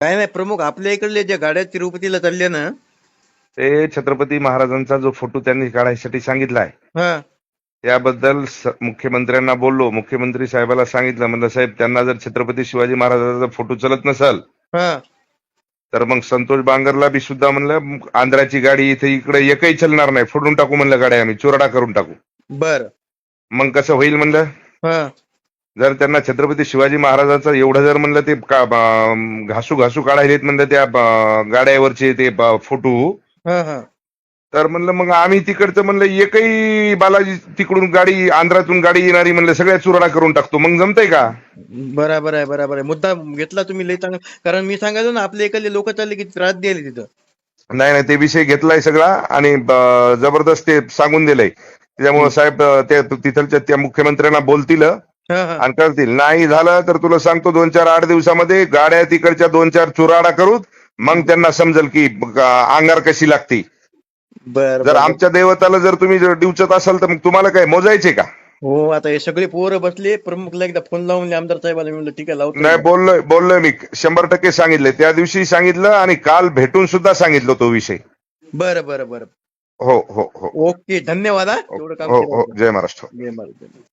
काय नाही प्रमुख आपल्या इकडले ज्या गाड्या तिरुपतीला चालल्या ना ते छत्रपती महाराजांचा जो फोटो त्यांनी काढायसाठी सांगितला आहे. हा. त्याबद्दल स- मुख्यमंत्र्यांना बोललो. मुख्यमंत्री साहेबाला सांगितलं. म्हणलं साहेब त्यांना जर छत्रपती शिवाजी महाराजांचा फोटो चलत नसल हा. तर मग संतोष बांगरला बी सुद्धा म्हणलं आंध्राची गाडी इथे इकडे एकही चलणार नाही. फोडून टाकू म्हणलं गाड्या आम्ही. चुराडा करून टाकू. बर. मग कसं होईल म्हणलं? हा. जर त्यांना छत्रपती शिवाजी महाराजांचं एवढं जर म्हणलं ते घासू घासू काढायलेत म्हणलं त्या गाड्यावरचे ते फोटो. तर म्हणलं मग आम्ही तिकडचं म्हणलं एकही बालाजी तिकडून गाडी आंध्रातून गाडी येणारी म्हणलं सगळ्या चुराडा करून टाकतो. मग जमतंय का? बराबर आहे बराबर आहे. मुद्दा घेतला तुम्ही लई चांगला. कारण मी सांगायचो ना आपल्या इकडले लोक चालले की त्रास द्यायला तिथं. नाही नाही ते विषय घेतलाय सगळा आणि जबरदस्त ते सांगून दिलंय. त्याच्यामुळे साहेब अं, ते तिथलच्या त्या मुख्यमंत्र्यांना बोलतील. आणि करतील नाही झालं तर तुला सांगतो दोन चार आठ दिवसामध्ये गाड्या तिकडच्या दोन चार चुराडा करू मग त्यांना समजेल की अंगार कशी लागते. बर जर आमच्या देवताला जर तुम्ही जर डिवचत असाल तर मग तुम्हाला काय मोजायचे का? हो आता हे सगळे पोरं बसले प्रमुखला एकदा फोन लावून आमदार साहेबाला म्हणलं ठीक आहे लावतो. नाही बोललोय बोललोय मी. शंभर टक्के सांगितले. त्या दिवशी सांगितलं आणि काल भेटून सुद्धा सांगितलं तो विषय. बरं बरं बरं. हो हो हो. ओके धन्यवाद हा. एवढं काम हो हो. जय महाराष्ट्र. जय महाराज, जय महाराज.